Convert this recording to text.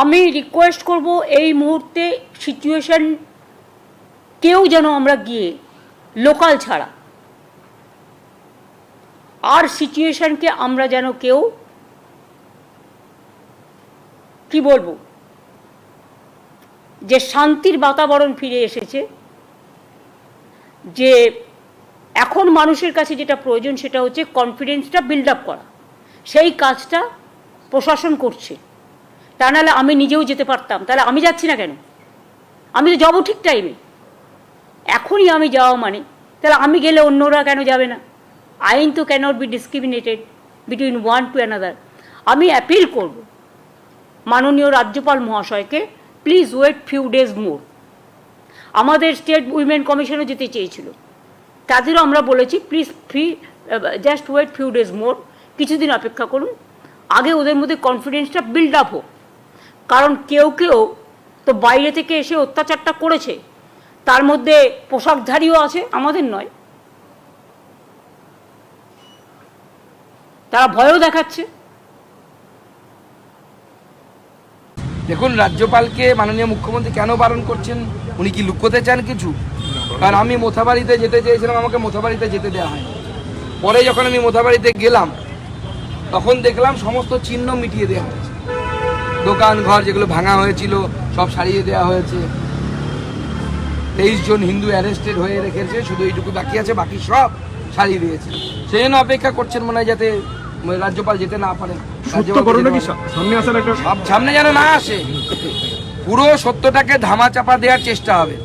আমি রিকোয়েস্ট করব এই মুহূর্তে সিচুয়েশান কেউ যেন আমরা গিয়ে লোকাল ছাড়া। আর সিচুয়েশনকে আমরা যেন কেউ কি বলব? যে শান্তির বাতাবরণ ফিরে এসেছে, যে এখন মানুষের কাছে যেটা প্রয়োজন সেটা হচ্ছে কনফিডেন্সটা বিল্ড আপ করা। সেই কাজটা প্রশাসন করছে। তা নাহলে আমি নিজেও যেতে পারতাম। তাহলে আমি যাচ্ছি না কেন? আমি তো যাব ঠিক টাইমে এখনই আমি যাওয়া মানে। তাহলে আমি গেলে অন্যরা কেন যাবে না? আইন তো cannot be discriminated between one to another আমি অ্যাপিল করব মাননীয় রাজ্যপাল মহাশয়কে please wait few days more আমাদের স্টেট উইমেন কমিশনও যেতে চেয়েছিল। তাদেরও আমরা বলেছি please free just wait few days more কিছুদিন অপেক্ষা করুন। আগে ওদের মধ্যে কনফিডেন্সটা বিল্ড আপ হোক। কারণ কেউ কেউ তো বাইরে থেকে এসে অত্যাচারটা করেছে। তার মধ্যে পোশাকধারীও আছে, আমাদের নয়। তারা ভয়ও দেখাচ্ছে। দেখুন, রাজ্যপালকে মাননীয় মুখ্যমন্ত্রী কেন বারণ করছেন? উনি কি লুকোতে চান কিছু? কারণ আমি মোথাবাড়িতে যেতে চেয়েছিলাম, আমাকে মোথাবাড়িতে যেতে দেওয়া হয় পরে যখন আমি মোথাবাড়িতে গেলাম, তখন দেখলাম সমস্ত চিহ্ন মিটিয়ে দেওয়া হয়েছে। দোকান ঘর যেগুলো ভাঙা হয়েছিল সব সারিয়ে দেওয়া হয়েছে। তেইশ জন হিন্দু অ্যারেস্টেড হয়ে রেখেছে শুধু এইটুকু বাকি আছে বাকি সব সারিয়ে দিয়েছে। সেই জন্য অপেক্ষা করছেন মনে হয় যাতে রাজ্যপাল যেতে না সব সামনে যেন না আসে। পুরো সত্যটাকে ধামা চাপা দেওয়ার চেষ্টা হবে।